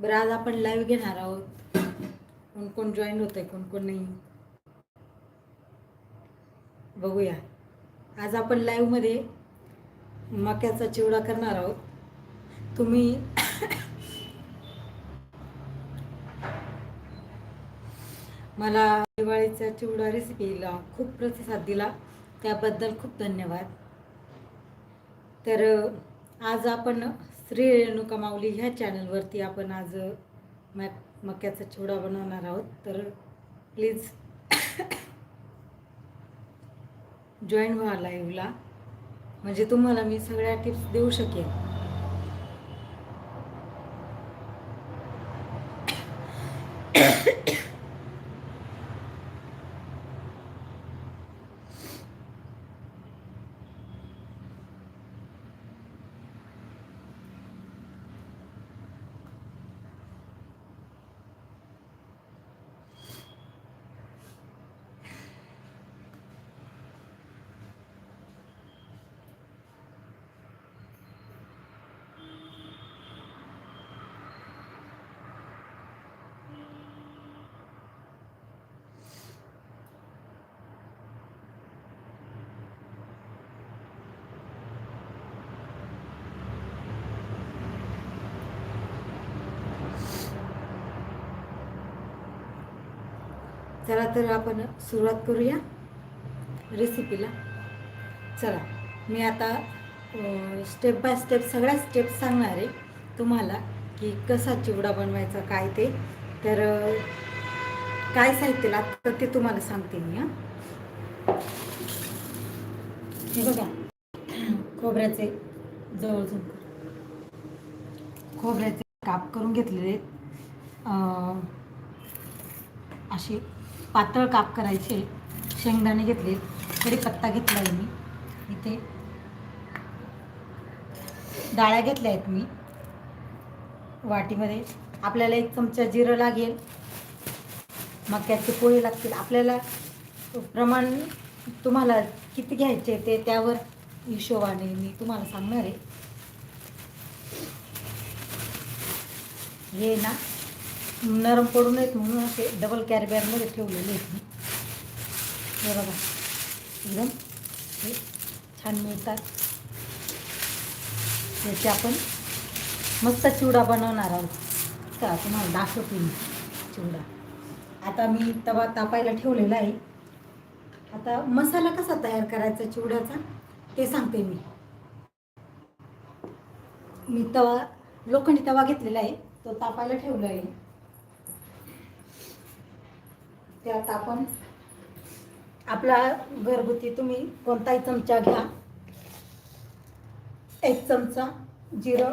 बरं आज आपण लाईव्ह घेणार आहोत. कोण कोण जॉईन होत आहे कोण कोण नाही. बघूया. आज आपण लाईव्हमध्ये मक्याचा चिवडा करणार आहोत. तुम्ही मला दिवाळीचा चिवडा रेसिपीला खूप प्रतिसाद दिला. त्याबद्दल खूप धन्यवाद. तर आज आपण श्री रेणुका माऊली ह्या चॅनलवरती आपण आज मॅक मक्याचा चिवडा बनवणार आहोत. तर प्लीज जॉईन व्हा लाईव्हला म्हणजे तुम्हाला मी सगळ्या टिप्स देऊ शकेन. चला तर आपण सुरुवात करूया रेसिपीला चला मी आता स्टेप बाय स्टेप सगळ्या स्टेप सांगणार आहे तुम्हाला की कसा चिवडा बनवायचा काय ते. तर काय साहित्य लागतं ते तुम्हाला सांगते मी हां. हे बघा खोबऱ्याचे जवळजवळ खोबऱ्याचे काप करून घेतलेले आहेत. असे पातळ काप करायचे. शेंगदाणे घेतले. कढीपत्ता घेतला आहे मी. इथे डाळ्या घेतल्या आहेत मी. वाटीमध्ये आपल्याला एक चमचा जिरं लागेल. मक्याचे पोहे लागतील. आपल्याला प्रमाण तुम्हाला किती घ्यायचे ते त्यावर हिशोबाने मी तुम्हाला सांगणार आहे. हे ना नरम पडू नयेत म्हणून असे डबल कॅरीबॅगमध्ये ठेवलेले आहेत मी. बघा. एकदम हे छान मिळतात. याचे आपण मस्त चिवडा बनवणार आहोत. का तुम्हाला दाखवते मी चिवडा. आता मी तवा तापायला ठेवलेला आहे. आता मसाला कसा तयार करायचा चिवड्याचा ते सांगते मी. मी तवा लोखंडी तवा घेतलेला आहे. तो तापायला ठेवला आहे. त्यात आपण आपला घरगुती तुम्ही कोणताही चमचा घ्या. एक चमचा जिरं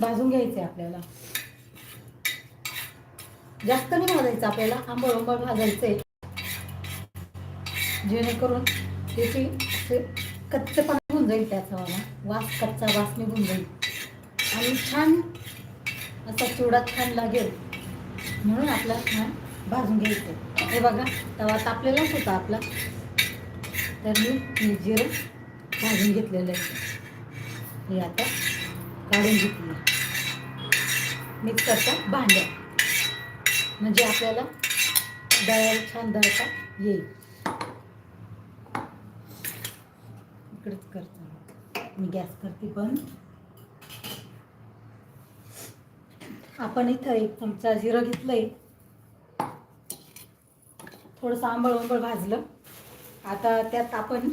भाजून घ्यायचे आपल्याला. जास्त नाही भाजायचं आपल्याला आंबळ भाजायचं आहे जेणेकरून त्याची असे कच्चेपणा निघून जाईल त्याचा वाला वास कच्चा वास निघून जाईल. आणि छान असा चिवडा छान लागेल. म्हणून आपला छान भाजून घ्यायचं हे बघा तवा तापलेलाच होता आपला. तर मी जिरं काढून घेतलेलं आहे. हे आता काढून घेतलं. मिक्सरचा भांड्या. म्हणजे आपल्याला दळायला छान दळता येईल. इकडेच करतो. मी गॅस करते बंद आपण इथं एक चमचा जिरं आहे थोडंसं आंबळ आंबळ भाजलं. आता त्यात आपण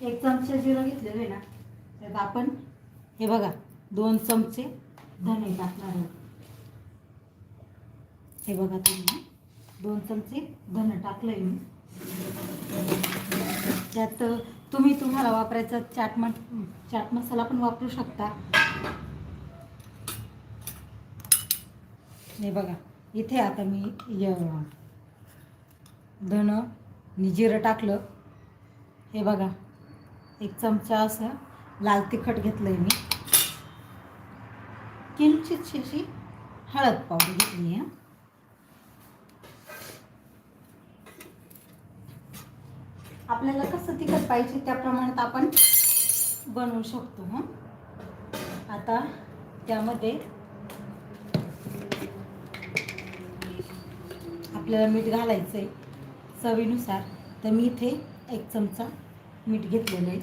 एक चमचा जिरं घेतलेलं आहे ना त्यात आपण हे बघा दोन चमचे धने टाकणार आहोत. हे बघा तुम्ही. दोन चमचे धने टाकलंय मी. त्यात तुम्ही तुम्हाला वापरायचा चाट म चाट मसाला पण वापरू शकता. हे बघा इथे आता मी य धनं टाकलं. हे बघा एक चमचा असं लाल तिखट घेतलं आहे मी. किंचितशी अशी हळद पावडर घेतली आहे. आपल्याला कसं तिखट पाहिजे त्या प्रमाणात आपण बनवू शकतो हं? आता त्यामध्ये आपल्याला मीठ घालायचं आहे चवीनुसार. तर मी इथे एक चमचा मीठ घेतलेलं आहे.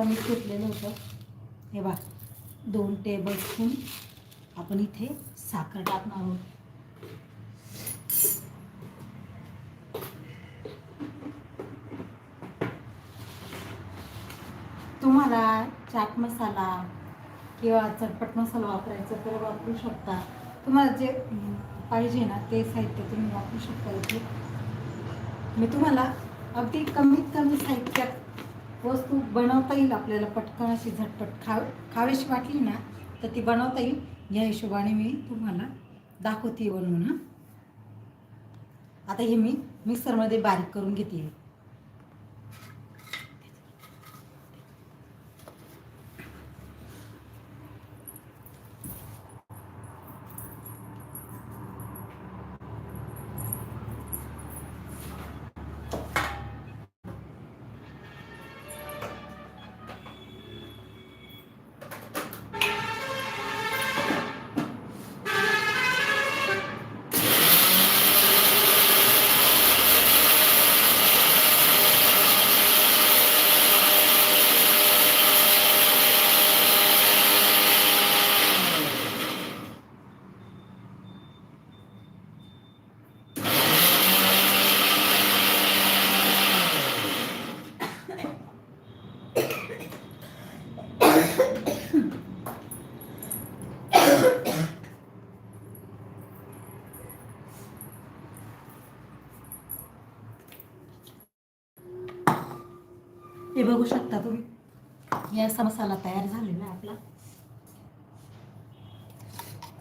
एक चमचा घेतलेलं होतं हे बा दोन टेबल स्पून आपण इथे साखर टाकणार आहोत. तुम्हाला चाट मसाला किंवा चटपट मसाला वापरायचा तर वापरू शकता. तुम्हाला जे पाहिजे ना ते साहित्य तुम्ही वापरू शकता इथे. मी तुम्हाला अगदी कमीत कमी साहित्यात वस्तू बनवता येईल आपल्याला पटकन अशी झटपट खा खावीशी वाटली ना तर ती बनवता येईल. या हिशोबाने मी तुम्हाला दाखवते बनवून हां. आता हे मी मिक्सरमध्ये बारीक करून घेते हे बघू शकता तुम्ही हे असा मसाला तयार झालेला आहे आपला.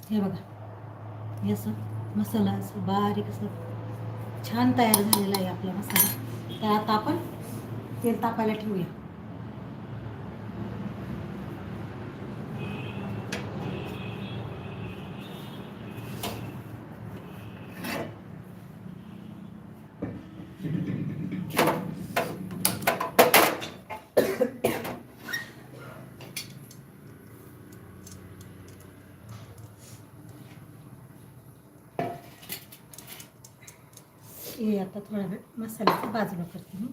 हे बघा. हे असं मसाला असं बारीक असं छान तयार झालेला आहे आपला मसाला. तर आता आपण तेल तापायला ठेवूया. हे आता थोडा वेळ. मसाल्याचं बाजूला करते मी.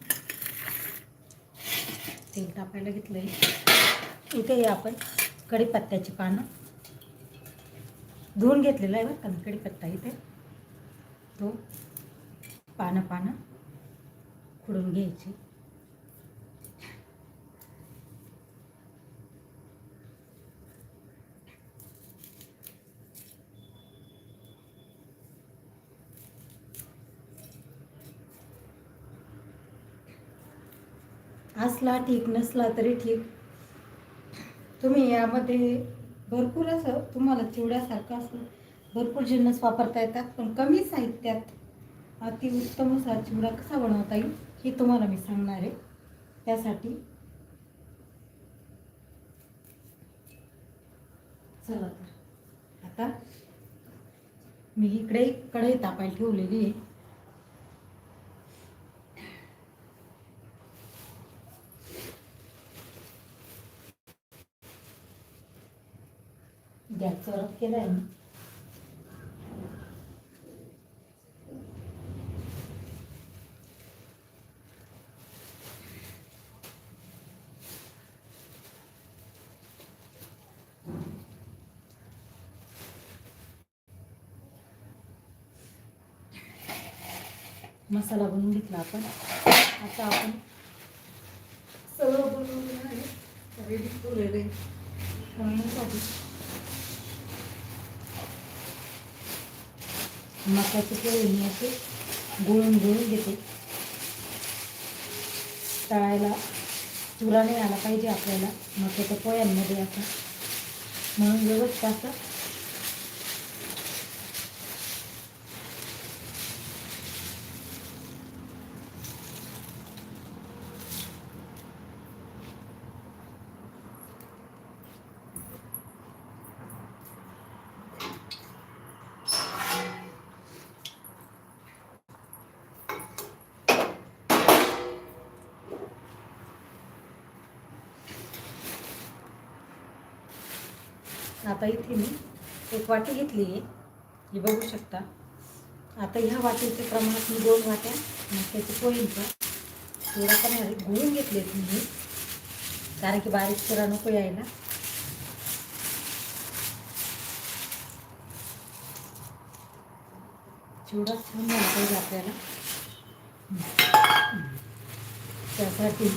तेल तापायला घेतलं आहे इथे आपण कढीपत्त्याची पानं. धुवून घेतलेलं आहे बरं का कढीपत्ता इथे. तो पानं पानं. खुडून घ्यायची. असला ठीक नसला तरी ठीक. तुम्ही यामध्ये भरपूर असं तुम्हाला चिवड्यासारखं असं भरपूर जिन्नस वापरता येतात पण कमी साहित्यात अतिउत्तम असा चिवडा कसा बनवता येईल हे तुम्हाला मी सांगणार आहे. त्यासाठी चला तर. आता मी इकडे कढई तापायला ठेवलेली आहे. गॅस रफ केला आहे मी मसाला बनवून घेतला आपण. आता आपण सगळं बनवून आहे. रेडी ठेवलेलं आहे मक्याची मकाचे मी असे गुळून गुळून घेते. तळायला चुरा नाही आला पाहिजे आपल्याला मक्याच्या पोळ्यांमध्ये आता. म्हणून व्यवस्थित असं आता इथे मी एक वाटी घेतली आहे. बघू शकता. आता ह्या वाटीच्या प्रमाणात मी दोन वाट्या मक्याच्या पोळींचा थोडा पण गुळून घेतले तुम्ही कारण की बारीक चिरा नको यायला. चिवडा छान पाहिजे आपल्याला. त्यासाठी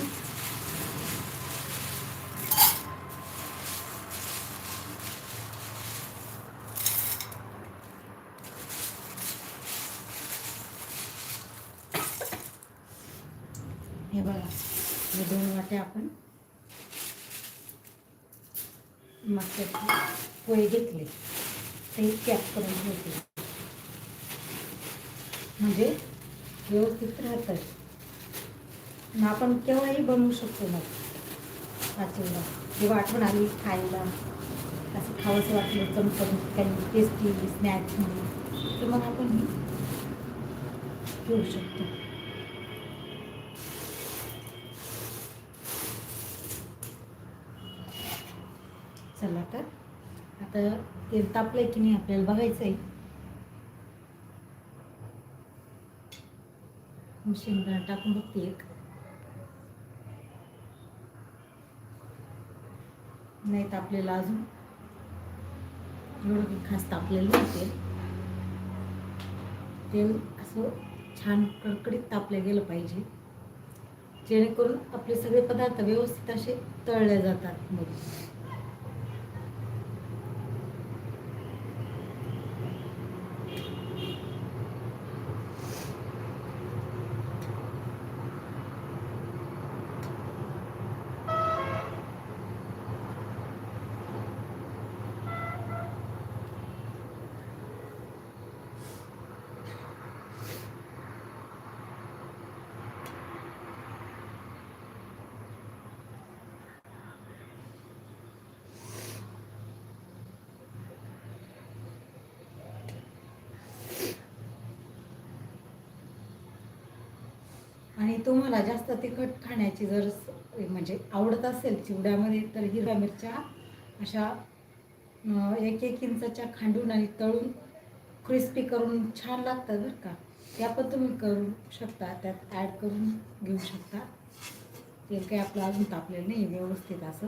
हे बघा हे आपण. मक्याचे पोहे घेतले. ते कॅप करून घेते म्हणजे व्यवस्थित राहतं. मग आपण केव्हाही बनवू शकतो मग. आचेला जेव्हा आठवण आली खायला. असं खावंसं वाटलं चमचम काही टेस्टी स्नॅक्स म्हणून. तर मग आपण घेऊ शकतो. चला तर. आता तेल आहे की नाही आपल्याला बघायचं आहे शेंगदाणा टाकून बघते एक. नाही तापलेलं अजून. एवढं खास तापलेलं नाही तेल तेल असं छान कडकडीत तापलं गेलं पाहिजे. जेणेकरून आपले सगळे पदार्थ व्यवस्थित असे तळले जातात. मग आणि तुम्हाला जास्त तिखट खाण्याची जर म्हणजे आवडत असेल चिवड्यामध्ये तर हिरव्या मिरच्या अशा एक एक इंचाच्या खांडून आणि तळून क्रिस्पी करून छान लागतात बरं का. त्या पण तुम्ही करू शकता त्यात ॲड करून घेऊ शकता. तेल काही आपलं अजून तापलेलं नाही व्यवस्थित असं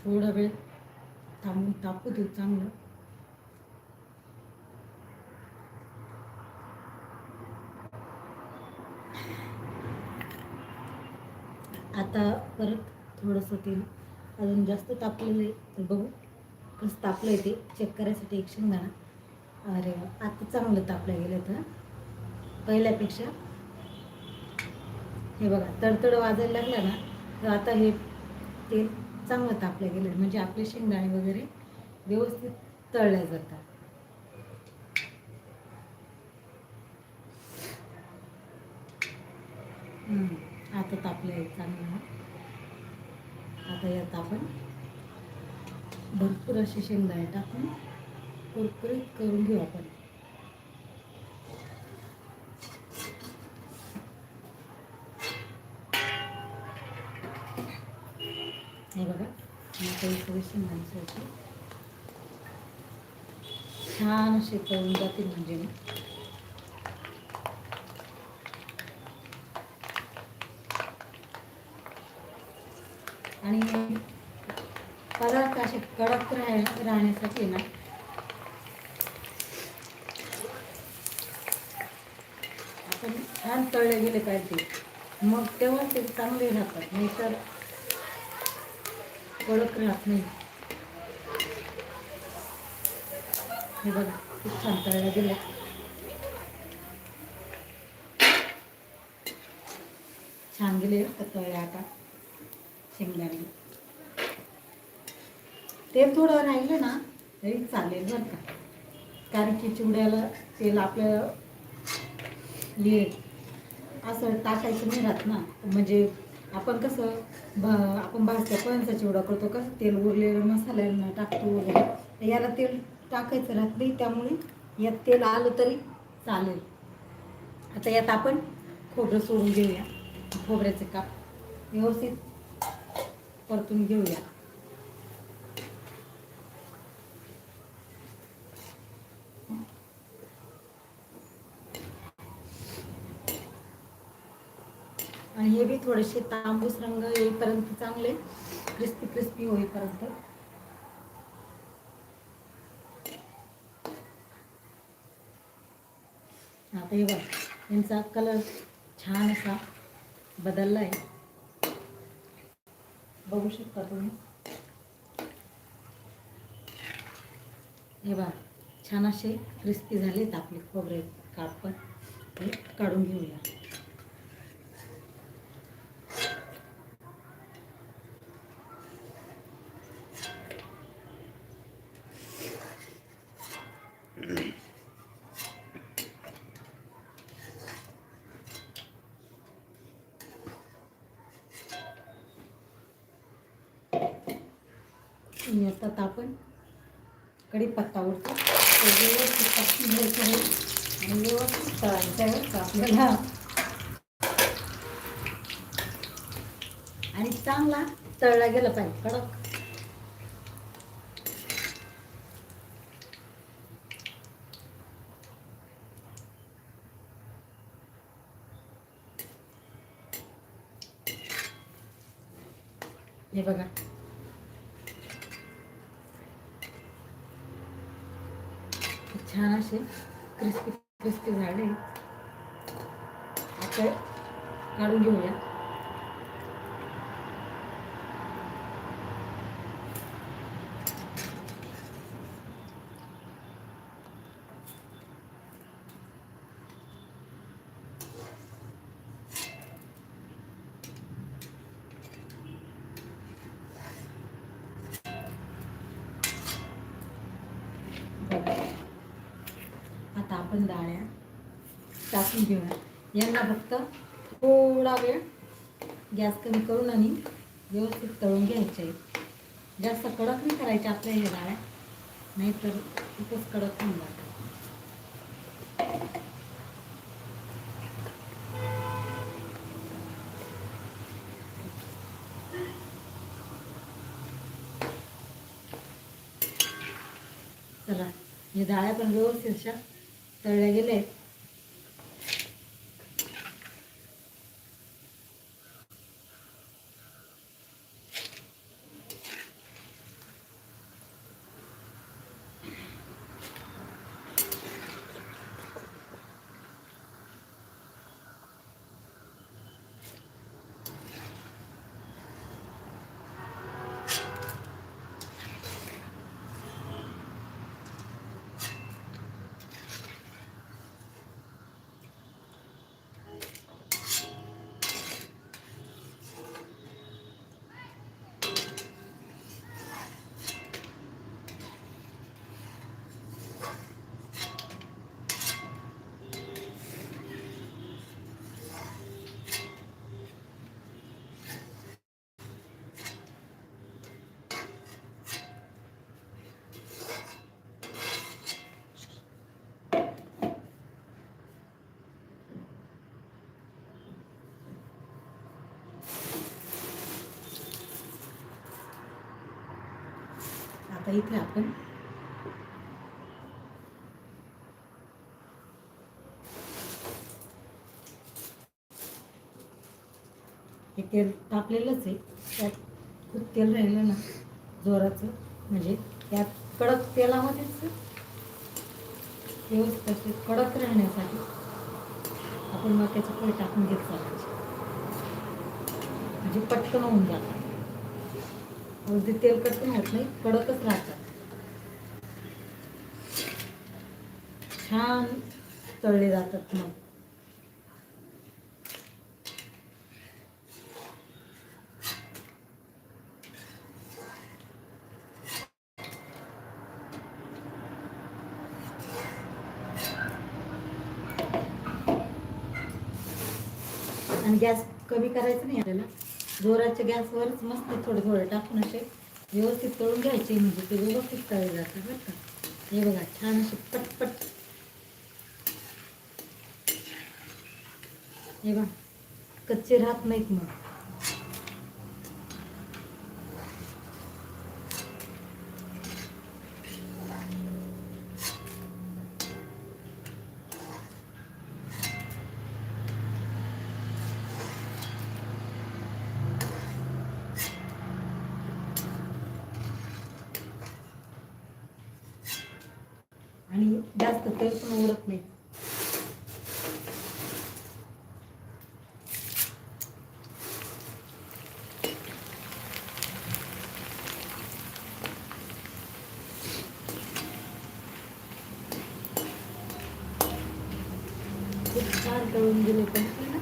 थोडा वेळ थांबून तापू देऊ चांगलं. आता परत थोडंसं तेल अजून जास्त तापलेलं आहे तर बघू. कसं तापलं आहे ते चेक करायसाठी एक शेंगदाणा अरे आता चांगलं तापलं गेलं तर. पहिल्यापेक्षा. हे बघा तडतड वाजायला लागला ना तर आता हे तेल चांगलं तापलं गेलं. म्हणजे आपले शेंगदाणे वगैरे व्यवस्थित तळल्या जातात. हम्म, आता तापलं आहे चांगलं. आता यात आपण भरपूर असे शेंगदाणे टाकून कुरकुरीत करून घेऊ आपण. हे बघा मी काही सगळे शेंगदाणे सोडते छान असे तळून जातील म्हणजे ना. आणि पदार्थ असे कडक राह राहण्यासाठी ना आपण छान तळले गेले पाहिजे. मग तेव्हा ते चांगले राहतात. नाहीतर कडक राहत नाही. हे बघा खूप छान तळायला दिलं छान गेले तळ्या आता शेंगदाणे. तेल थोडं राहिलं ना तरी चालेल बरं का. कारण की चिवड्याला तेल आपलं हे असं टाकायचं नाही राहत ना. म्हणजे आपण कसं भ आपण भाजत्या पणचा चिवडा करतो कसं तेल उरलेलं मसाल्यांना टाकतो वगैरे. याला तेल टाकायचं राहत नाही त्यामुळे यात तेल आलं तरी चालेल. आता यात आपण खोबरं सोडून घेऊया. खोबऱ्याचे काप व्यवस्थित परतून घेऊया. आणि हे बी थोडेसे तांबूस रंग येईपर्यंत चांगले क्रिस्पी क्रिस्पी होईपर्यंत. आता हे बघ यांचा कलर छान असा बदलला आहे बघू शकता तुम्ही. हे बघा छान असे क्रिस्पी झालेत आपले खोबरे काप पण. हे काढून घेऊया. आणि आता आपण कढीपत्ता उडतो व्यवस्थित घ्यायचं आहे. आणि व्यवस्थित तळायचं आहे आपल्याला? आणि चांगला तळला गेला पाहिजे. कडक. हे बघा छान असे क्रिस्पी क्रिस्पी झाले आता काढून घेऊया बघा. आता आपण डाळ्या टाकून घेऊया यांना फक्त थोडा वेळ गॅस कमी करून आणि व्यवस्थित तळून घ्यायचे जास्त कडक नाही करायचे आपल्या हे डाळ्या नाहीतर खूपच कडक होऊन जातात. चला हे डाळ्या पण व्यवस्थित अशा तळल्या गेले आता इथे आपण हे तेल तापलेलंच आहे. त्यात खूप तेल राहिलं ना जोराचं. म्हणजे त्यात कडक तेलामध्येच व्यवस्थित कडक राहण्यासाठी आपण मग त्याचं पोळी टाकून घेत चालायचे. म्हणजे पटकन होऊन जातं. म्हणजे अगदी तेलकट पण होत नाही कडकच राहतात. छान तळले जातात मग. आणि गॅस कमी करायचं नाही आपल्याला. जोराच्या गॅसवरच मस्त थोडं थोडं टाकून असे व्यवस्थित तळून घ्यायचे म्हणजे ते व्यवस्थित तळले जातात बरं का. हे बघा छान असे पटपट. हे बघा कच्चे राहत नाहीत मग आणि जास्त पण उडत नाही खूप छान तळून गेले पण ना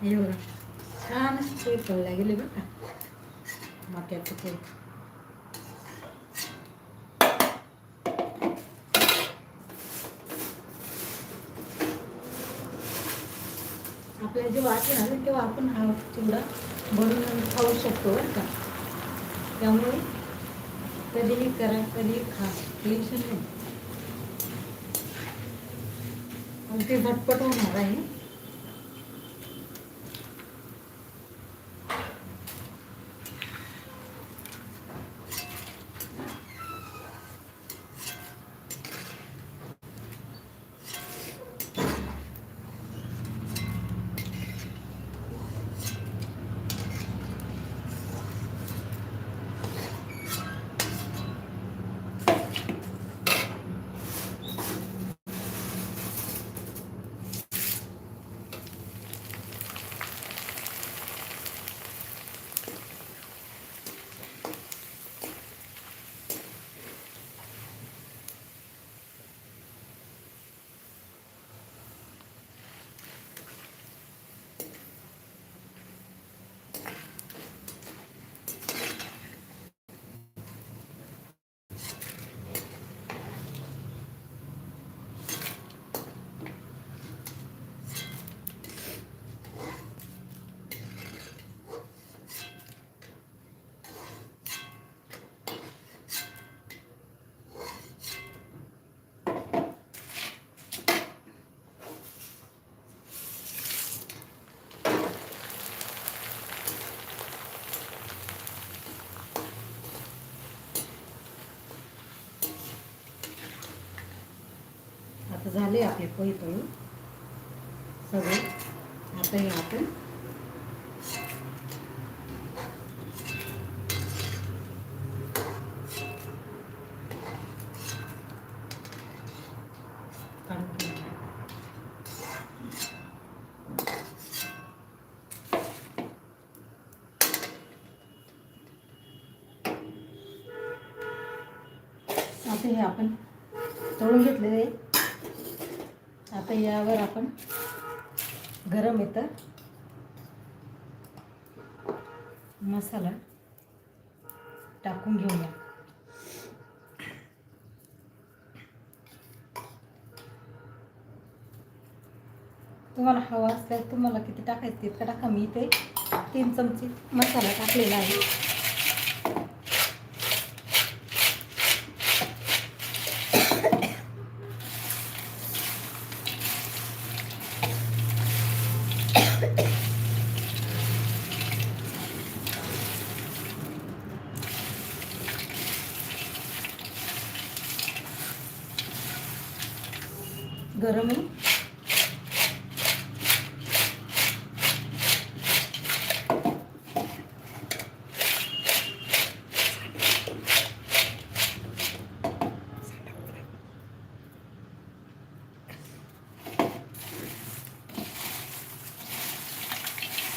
हे बघा छान ते तळल्या गेले बघा का मक्याचं पोळी आपल्याला जेव्हा वाटेल आलं तेव्हा आपण हा चिवडा बनवून खाऊ शकतो बरं का त्यामुळे कधीही करा कधीही खा टेन्शन नाही अगदी झटपट होणार आहे आता झाले आपले पोहे तळून सगळे आता हे आपण काढून घेऊया. आता हे आपण तळून घेतलेले आहे. आता यावर आपण गरम येतं मसाला टाकून घेऊया. तुम्हाला हवा असल्यास तुम्हाला किती टाकायचं तितका टाका. मी इथे तीन चमचे मसाला टाकलेला आहे. गरम आहे.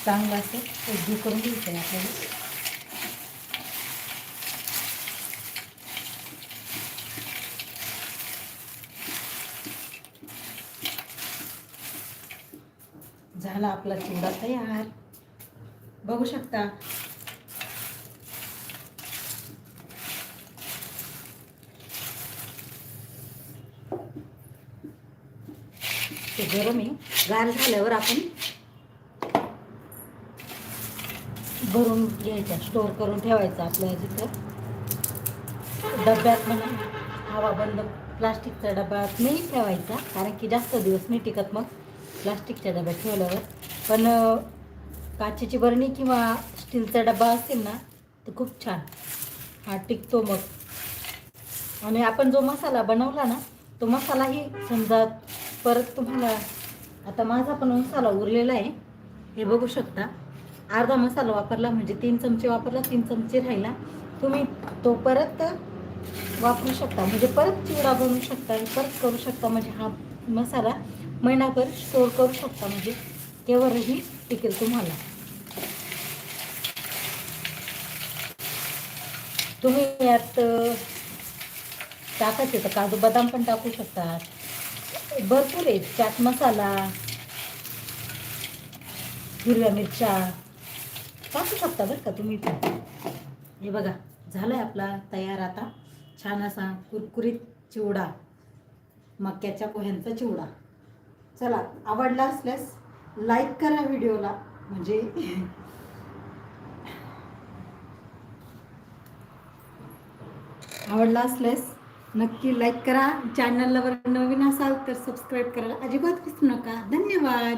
चांगलं असं उद्योग करून घ्यायचं आहे आपल्याला झाला आपला चिवडा तयार. बघू शकता. ते गरम आहे. गार झाल्यावर आपण भरून घ्यायचा स्टोअर करून ठेवायचा आपल्या जिथं. डब्यात म्हणा हवा बंद प्लास्टिकच्या डब्यात नाही ठेवायचा कारण की जास्त दिवस नाही टिकत मग. प्लास्टिकच्या डब्यात ठेवल्यावर. पण काचेची बरणी किंवा स्टीलचा डबा असेल ना तर खूप छान. हा टिकतो मग. आणि आपण जो मसाला बनवला ना तो मसालाही समजा परत तुम्हाला आता माझा पण मसाला उरलेला आहे. हे बघू शकता. अर्धा मसाला वापरला म्हणजे तीन चमचे वापरला तीन चमचे राहिला. तुम्ही तो परत वापरू शकता. म्हणजे परत चिवडा बनवू शकता परत करू शकता. म्हणजे हा मसाला महिनाभर स्टोर करू शकता. म्हणजे केव्हाही टिकेल तुम्हाला. तुम्ही यात टाकायचे तर काजू बदाम पण टाकू शकतात. भरपूर आहेत. चाट मसाला हिरव्या मिरच्या टाकू शकता बरं का तुम्ही पण. हे बघा झालं आहे आपला तयार आता. छान असा कुरकुरीत चिवडा मक्याच्या पोह्यांचा चिवडा. चला आवडला असल्यास लाईक करा व्हिडिओला. म्हणजे आवडला असल्यास नक्की लाईक करा. चॅनलला वर नवीन असाल तर सबस्क्राईब करायला अजिबात विसरू नका. धन्यवाद.